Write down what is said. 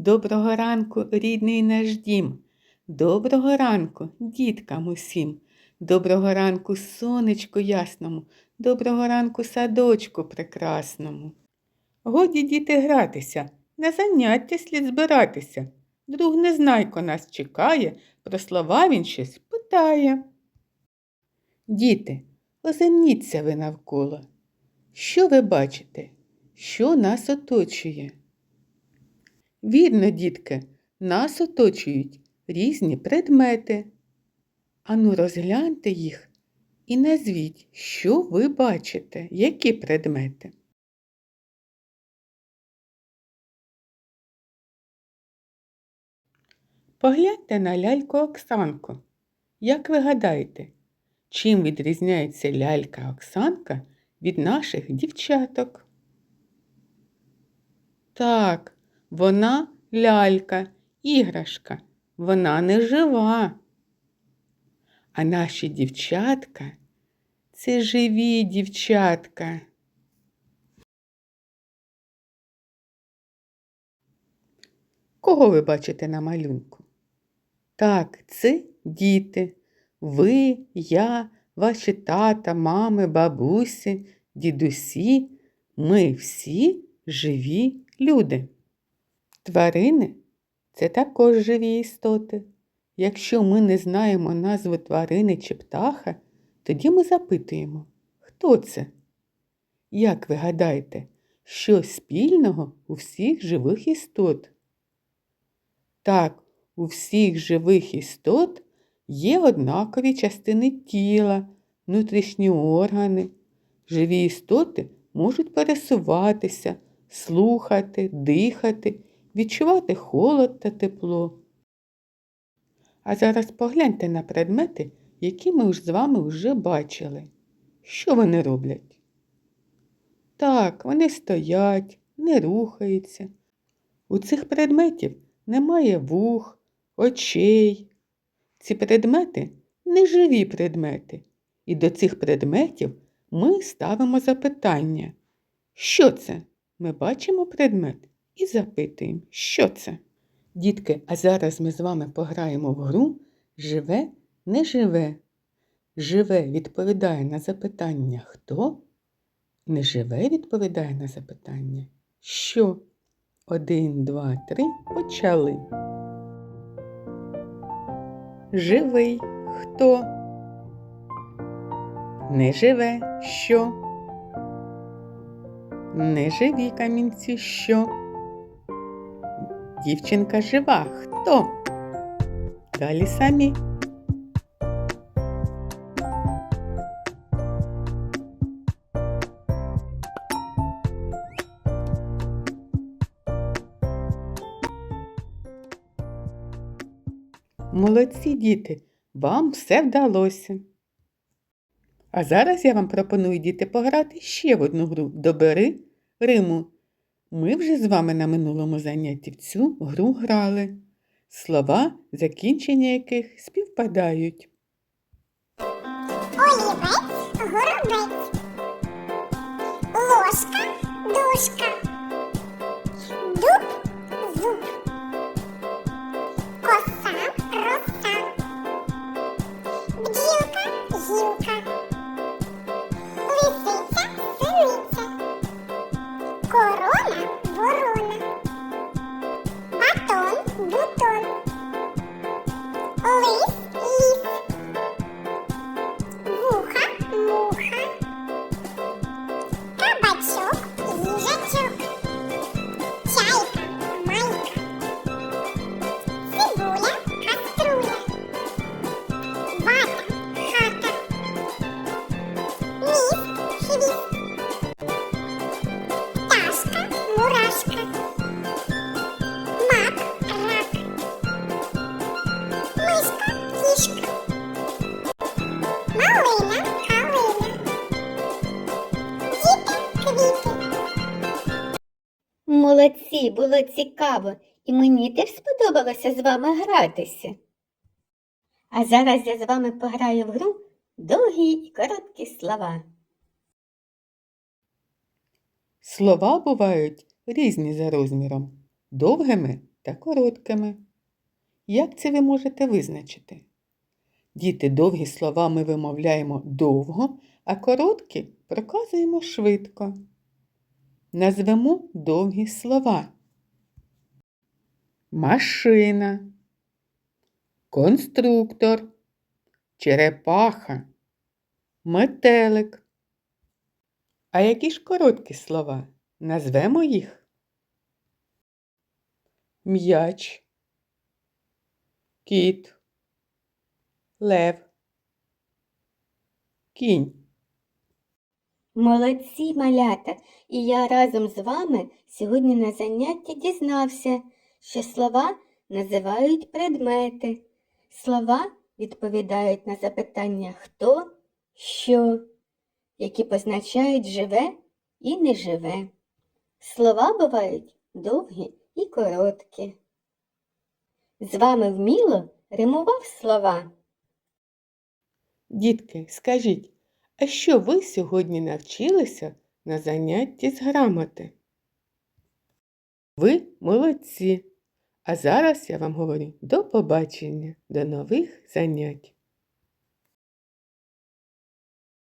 Доброго ранку, рідний наш дім. Доброго ранку, діткам усім. Доброго ранку, сонечку ясному. Доброго ранку, садочку прекрасному. Годі діти гратися, на заняття слід збиратися. Друг незнайко нас чекає, про слова він щось питає. Діти, озирніться ви навколо. Що ви бачите? Що нас оточує? Вірно, дітки, нас оточують різні предмети. Ану, розгляньте їх і назвіть, що ви бачите, які предмети. Погляньте на ляльку Оксанку. Як ви гадаєте, чим відрізняється лялька Оксанка від наших дівчаток? Так, вона лялька, іграшка, вона не жива. А наші дівчатка це живі дівчатка. Кого ви бачите на малюнку? Так, це діти. Ви, я, ваші тата, мами, бабусі, дідусі. Ми всі живі люди. Тварини це також живі істоти. Якщо ми не знаємо назву тварини чи птаха, тоді ми запитуємо, хто це? Як ви гадаєте, що спільного у всіх живих істот? Так, у всіх живих істот є однакові частини тіла, внутрішні органи. Живі істоти можуть пересуватися, слухати, дихати, відчувати холод та тепло. А зараз погляньте на предмети, які ми з вами вже бачили. Що вони роблять? Так, вони стоять, не рухаються. У цих предметів немає вух, очей. Ці предмети неживі предмети, і до цих предметів ми ставимо запитання. Що це? Ми бачимо предмет і запитуємо, що це? Дітки, а зараз ми з вами пограємо в гру Живе, не живе. Живе відповідає на запитання хто? Не живе відповідає на запитання що? Один, два, три, почали. Живий хто? Не живе що? Не живі камінці що? Дівчинка жива хто? Далі самі. Молодці діти, вам все вдалося. А зараз я вам пропоную діти пограти ще в одну гру Добери Риму. Ми вже з вами на минулому занятті в цю гру грали. Слова, закінчення яких співпадають. Олівець, горобець, ложка, дошка, дуб, пташка, мурашка, мак, рак, мишка, кішка. Малина, калина. Молодці, було цікаво, і мені теж сподобалося з вами гратися. А зараз я з вами пограю в гру довгі і короткі слова. Слова бувають різні за розміром, довгими та короткими. Як це ви можете визначити? Діти, довгі слова ми вимовляємо довго, а короткі проказуємо швидко. Назвемо довгі слова. Машина, конструктор, черепаха, метелик. А які ж короткі слова? Назвемо їх. М'яч, кіт, лев, кінь. Молодці, малята! І я разом з вами сьогодні на занятті дізнався, що слова називають предмети. Слова відповідають на запитання хто, що, які позначають живе і неживе. Слова бувають довгі і короткі. З вами вміло римував слова. Дітки, скажіть, а що ви сьогодні навчилися на занятті з грамоти? Ви молодці. А зараз я вам говорю до побачення, до нових занять.